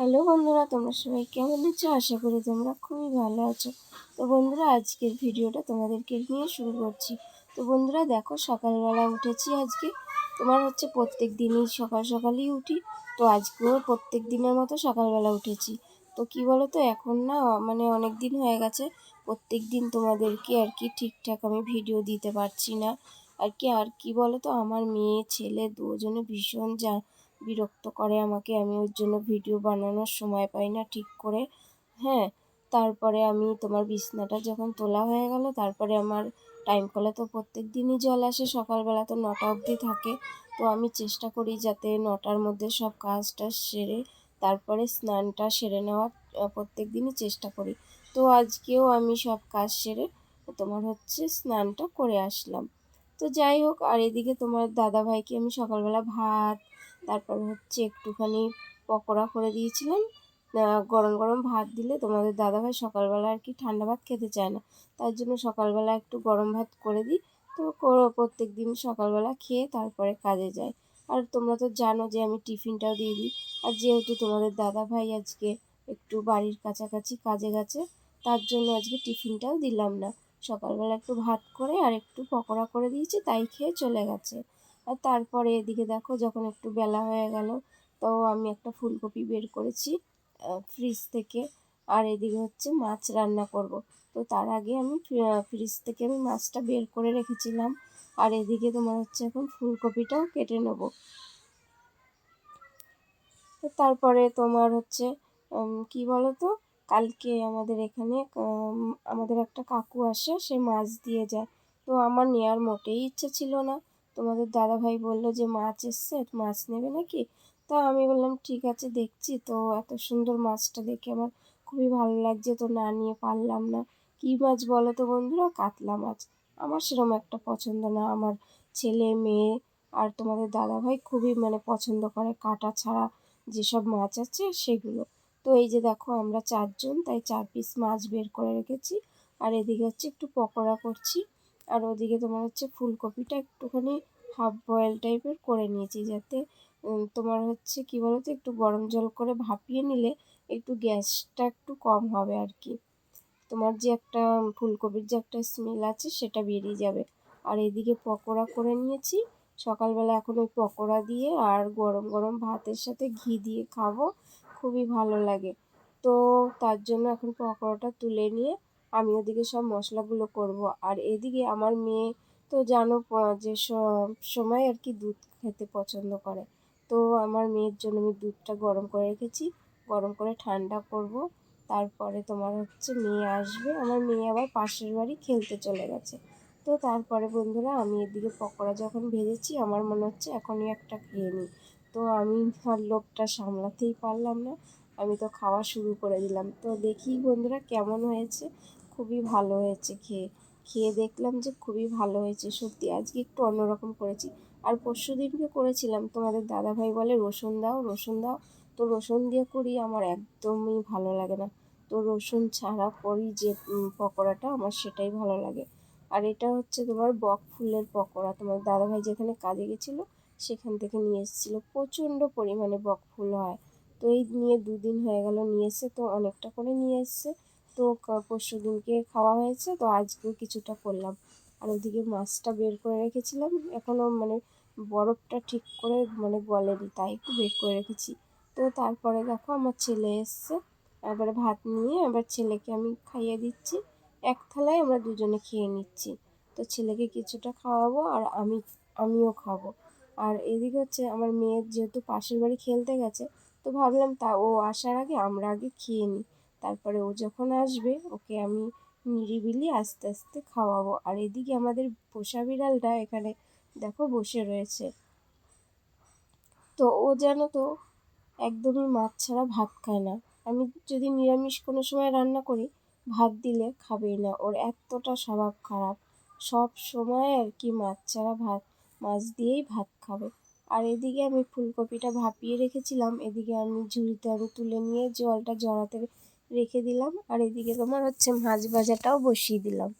Hello বন্ধুরা, তোমরা সবাই কেমন আছো? আশা করি তোমরা খুবই ভালো আছো। তো বন্ধুরা, আজকের ভিডিওটা তোমাদেরকে নিয়ে শুরু করছি। তো বন্ধুরা, দেখো সকালবেলা উঠেছি আজকে। তোমার হচ্ছে প্রত্যেক দিনই সকাল সকালই উঠি। তো আজকেও প্রত্যেক দিনের মতো সকালবেলা উঠেছি। তো কি বলো তো এখন না মানে অনেক দিন হয়ে গেছে। প্রত্যেক দিন তোমাদেরকে আর কি ঠিকঠাক আমি ভিডিও দিতে পারছি না। আর কি আর কি বলো তো আমার মেয়ে, ছেলে দুজনে ভীষণ যা বিরক্ত করে আমাকে, আমি ওর জন্য ভিডিও বানানোর সময় পাই না ঠিক করে। হ্যাঁ তারপরে আমি তোমার বিছনাটা যখন তোলা হয়ে গেল, তারপরে আমার টাইম কলে তো প্রত্যেক দিনই জল আসে, সকালবেলা তো নটা অবধি থাকে। তো আমি চেষ্টা করি যাতে নটার মধ্যে সব কাজটা সেরে, তারপরে স্নানটা সেরে নেওয়ার প্রত্যেক দিনই চেষ্টা করি। তো আজকেও আমি সব কাজ সেরে তোমার হচ্ছে স্নানটা করে আসলাম। তো যাই হোক, আর এদিকে তোমার দাদা ভাইকে আমি সকালবেলা ভাত তারপর হচ্ছে একটুখানি পকোড়া করে দিয়েছিলাম। গরম গরম ভাত দিলে তোমাদের দাদাভাই সকালবেলা আর কি ঠান্ডা ভাত খেতে চায় না। তার জন্য সকালবেলা একটু গরম ভাত করে দিই। তো প্রত্যেক দিন সকালবেলা খেয়ে তারপরে কাজে যায় আর তোমরা তো জানো যে আমি টিফিনটাও দিয়ে দিই। আর যেহেতু তোমাদের দাদা ভাই আজকে একটু বাড়ির কাছাকাছি কাজে গেছে, তার জন্য আজকে টিফিনটাও দিলাম না। সকালবেলা একটু ভাত করে আর একটু পকোড়া করে দিয়েছি, তাই খেয়ে চলে গেছে। আর তারপরে এদিকে দেখো যখন একটু বেলা হয়ে গেল, তো আমি একটা ফুলকপি বের করেছি ফ্রিজ থেকে। আর এদিকে হচ্ছে মাছ রান্না করব। তো তার আগে আমি ফ্রিজ থেকে আমি মাছটা বের করে রেখেছিলাম। আর এদিকে তোমার হচ্ছে এখন ফুলকপিটাও কেটে নেব। তো তারপরে তোমার হচ্ছে কি বলো তো কালকে আমাদের এখানে আমাদের একটা কাকু আসে, সে মাছ দিয়ে যায়। তো আমার নেওয়ার মোটেই ইচ্ছে ছিল না। তোমাদের দাদাভাই বলল যে মাছ এসছে, মাছ নেবে নাকি? তো আমি বললাম, ঠিক আছে, দেখছি। তো এত সুন্দর মাছটা দেখে আমার খুবই ভালো লাগছে। তো না নিয়ে পারলাম না। কী মাছ বলো তো বন্ধুরা? কাতলা মাছ। আমার সেরকম একটা পছন্দ না। আমার ছেলে, মেয়ে আর তোমাদের দাদাভাই খুবই মানে পছন্দ করে কাটা ছাড়া যেসব মাছ আছে সেগুলো। তো এই যে দেখো, আমরা চারজন, তাই চার পিস মাছ বের করে রেখেছি। আর এদিকে হচ্ছে একটু পকোড়া করছি। আর ওদিকে তোমার হচ্ছে ফুলকপিটা একটুখানি হাফ বয়েল টাইপের করে নিয়েছি যাতে তোমার হচ্ছে কি বলতো, একটু গরম জল করে ভাপিয়ে নিলে একটু গ্যাসটা একটু কম হবে আর কি। তোমার যে একটা ফুলকপির যে একটা স্মেল আছে সেটা বেরিয়ে যাবে। আর এদিকে পকোড়া করে নিয়েছি। সকালবেলা এখন ওই পকোড়া দিয়ে আর গরম গরম ভাতের সাথে ঘি দিয়ে খাব। খুবই ভালো লাগে। তো তার জন্য এখন পকোড়াটা তুলে নিয়ে আমি ওদিকে সব মশলাগুলো করব। আর এদিকে আমার মেয়ে তো জানো যে সব সময় আর কি দুধ খেতে পছন্দ করে। তো আমার মেয়ের জন্য আমি দুধটা গরম করে রেখেছি। গরম করে ঠান্ডা করব। তারপরে তোমার হচ্ছে মেয়ে আসবে। আমার মেয়ে আবার পাশের বাড়ি খেলতে চলে গেছে। তো তারপরে বন্ধুরা আমি এদিকে পকোড়া যখন ভেজেছি, আমার মনে হচ্ছে এখনই একটা খেয়ে নিই। তো আমি আর লোভটা সামলাতেই পারলাম না। আমি তো খাওয়া শুরু করে দিলাম। তো দেখি বন্ধুরা কেমন হয়েছে। খুবই ভালো হয়েছে খেয়ে। খেয়ে দেখলাম যে খুবই ভালো হয়েছে, সত্যি আজকে একটু অন্যরকম করেছি। আর পরশু দিনকে করেছিলাম, তোমাদের দাদাভাই বলে রসুন দাও রসুন দাও। তো রসুন দিয়ে করি, আমার একদমই ভালো লাগে না। তো রসুন ছাড়া করি যে পকোড়াটা, আমার সেটাই ভালো লাগে। আর এটা হচ্ছে তোমার বক ফুলের পকোড়া। তোমার দাদাভাই যেখানে কাজে গেছিল, সেখান থেকে নিয়ে এসেছিল। প্রচণ্ড পরিমাণে বক ফুল হয়। তো এই নিয়ে দুদিন হয়ে গেল, নিয়ে এসে তো অনেকটা করে নিয়ে এসছে। তো পরশু দিনকে খাওয়া হয়েছে, তো আজকেও কিছুটা করলাম। আর ওদিকে মাছটা বের করে রেখেছিলাম, এখনও মানে বরফটা ঠিক করে মানে গলেনি, তাই একটু বের করে রেখেছি। তো তারপরে দেখো আমার ছেলে এসছে, এবারে ভাত নিয়ে এবার ছেলেকে আমি খাইয়ে দিচ্ছি, এক থালায় আমরা দুজনে খেয়ে নিচ্ছি। তো ছেলেকে কিছুটা খাওয়াবো আর আমি, আমিও খাব। আর এদিকে হচ্ছে আমার মেয়ের যেহেতু পাশের বাড়ি খেলতে গেছে, তো ভাবলাম তা ও আসার আগে আমরা আগে খেয়ে নিই। তারপরে ও যখন আসবে, ওকে আমি নিরিবিলি আস্তে আস্তে খাওয়াবো। আর এদিকে আমাদের পোষা বিড়ালটা এখানে দেখো বসে রয়েছে। তো ও যেন তো, একদমই মাছ ছাড়া ভাত খায় না। আমি যদি নিরামিষ কোনো সময় রান্না করি, ভাত দিলে খাবেই না। ওর এতটা স্বভাব খারাপ। সব সময় আর কি মাছ ছাড়া ভাত, মাছ দিয়েই ভাত খাবে। আর এদিকে আমি ফুলকপিটা ভাপিয়ে রেখেছিলাম। এদিকে আমি ঝুড়িতে আমি তুলে নিয়ে জলটা জড়াতে রেখে দিলাম। আর এদিকে তোমার হচ্ছে মাছ ভাজাটাও বসিয়ে দিলাম।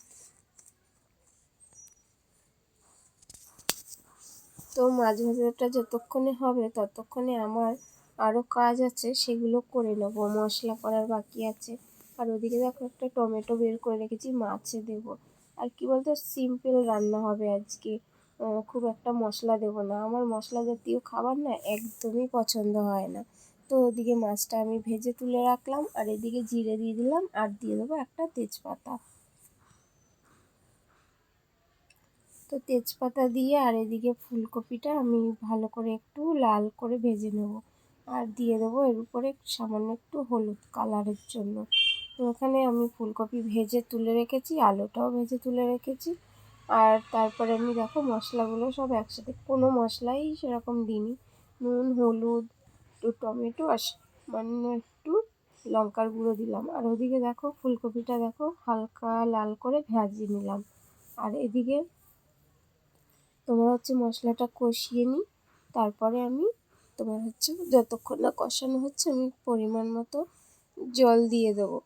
তো মাছ ভাজাটা যতক্ষণে হবে, ততক্ষণে আমার আরও কাজ আছে, সেগুলো করে নেব। মশলা করার বাকি আছে। আর ওদিকে দেখো একটা টমেটো বের করে রেখেছি, মাছে দেবো। আর কি বলতো সিম্পল রান্না হবে আজকে। খুব একটা মশলা দেবো না। আমার মশলা জাতীয় খাবার না একদমই পছন্দ হয় না। তো ওদিকে মাছটা আমি ভেজে তুলে রাখলাম আর এদিকে জিরে দিয়ে দিলাম আর দিয়ে দেবো একটা তেজপাতা। তো তেজপাতা দিয়ে আর এদিকে ফুলকপিটা আমি ভালো করে একটু লাল করে ভেজে নেব। আর দিয়ে দেবো এর উপরে সামান্য একটু হলুদ কালারের জন্য। তো এখানে আমি ফুলকপি ভেজে তুলে রেখেছি, আলুটাও ভেজে তুলে রেখেছি। আর তারপরে আমি দেখো মশলাগুলো সব একসাথে, কোনো মশলাই সেরকম দিইনি। নুন, হলুদ একটু টমেটো আর সামান্য একটু লঙ্কার গুঁড়ো দিলাম। আর ওদিকে দেখো, ফুলকপিটা দেখো, হালকা লাল করে ভেজে নিলাম। আর এদিকে তোমার হচ্ছে মশলাটা কষিয়ে নিই। তারপরে আমি তোমার হচ্ছে যতক্ষণ না কষানো হচ্ছে, আমি পরিমাণ মতো জল দিয়ে দেবো।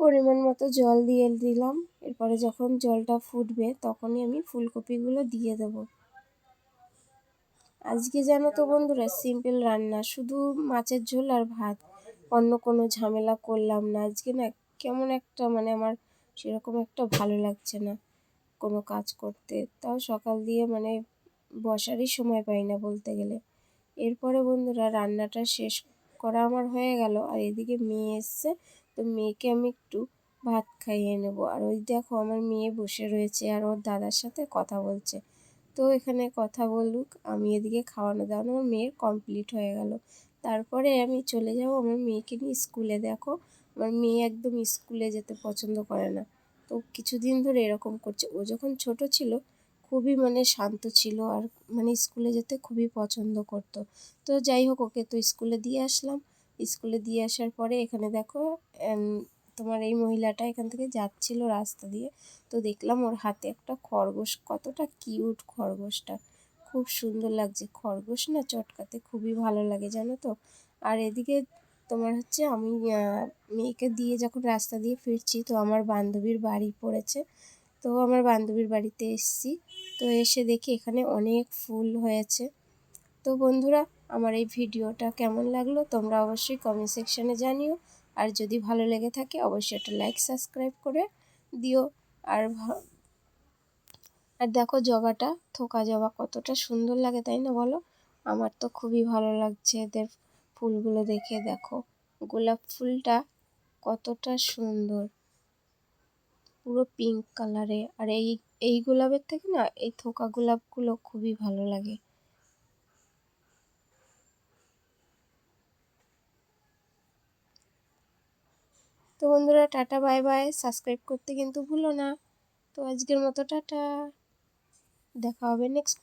পরিমাণ মতো জল দিয়ে দিলাম। এরপরে যখন জলটা ফুটবে তখনই আমি ফুলকপিগুলো দিয়ে দেবো। আজকে জানো তো বন্ধুরা সিম্পল রান্না, শুধু মাছের ঝোল আর ভাত। অন্য কোনো ঝামেলা করলাম না। আজকে না কেমন একটা মানে আমার সেরকম একটা ভালো লাগছে না কোনো কাজ করতে। তাও সকাল দিয়ে মানে বসারই সময় পাই না বলতে গেলে। এরপরে বন্ধুরা, রান্নাটা শেষ করা আমার হয়ে গেল। আর এদিকে মেয়ে এসছে। তো মেয়েকে আমি একটু ভাত খাইয়ে নেব। আর ওই দেখো আমার মেয়ে বসে রয়েছে আর ওর দাদার সাথে কথা বলছে। তো এখানে কথা বলুক, আমি এদিকে খাওয়ানো দাওয়ানো আমার মেয়ের কমপ্লিট হয়ে গেল। তারপরে আমি চলে যাব আমার মেয়েকে নিয়ে স্কুলে। দেখো আমার মেয়ে একদম স্কুলে যেতে পছন্দ করে না। তো কিছুদিন ধরে এরকম করছে। ও যখন ছোট ছিল, খুবই মানে শান্ত ছিল আর মানে স্কুলে যেতে খুবই পছন্দ করতো। তো যাই হোক, ওকে তো স্কুলে দিয়ে আসলাম। স্কুলে দিয়ে আসার পরে এখানে দেখো তোমার এই মহিলাটা এখান থেকে যাচ্ছিল রাস্তা দিয়ে। তো দেখলাম ওর হাতে একটা খরগোশ, কতটা কিউট খরগোশটা। খুব সুন্দর লাগছে। খরগোশ না চটকাতে খুবই ভালো লাগে, জানো তো? আর এদিকে তোমার হচ্ছে আমি মেয়েকে দিয়ে যখন রাস্তা দিয়ে ফিরছি, তো আমার বান্ধবীর বাড়ি পড়েছে। তো আমার বান্ধবীর বাড়িতে এসছি। তো এসে দেখি এখানে অনেক ফুল হয়েছে। তো বন্ধুরা আমার এই ভিডিওটা কেমন লাগল তোমরা অবশ্যই কমেন্ট সেকশানে জানিও। আর যদি ভালো লেগে থাকে, অবশ্যই একটা লাইক সাবস্ক্রাইব করে দিও। আর আর দেখো জবাটা থোকা জবা কতটা সুন্দর লাগে, তাই না বলো? আমার তো খুবই ভালো লাগছে এদের ফুলগুলো দেখে, দেখো। গোলাপ ফুলটা কতটা সুন্দর। পুরো পিঙ্ক কালারে আর এই এই গোলাপের থেকে না, এই থোকা গোলাপগুলো খুবই ভালো লাগে। তো বন্ধুরা, টাটা, বাই বাই। সাবস্ক্রাইব করতে কিন্তু ভুলো না। তো আজকের মতো টাটা। দেখা হবে নেক্সট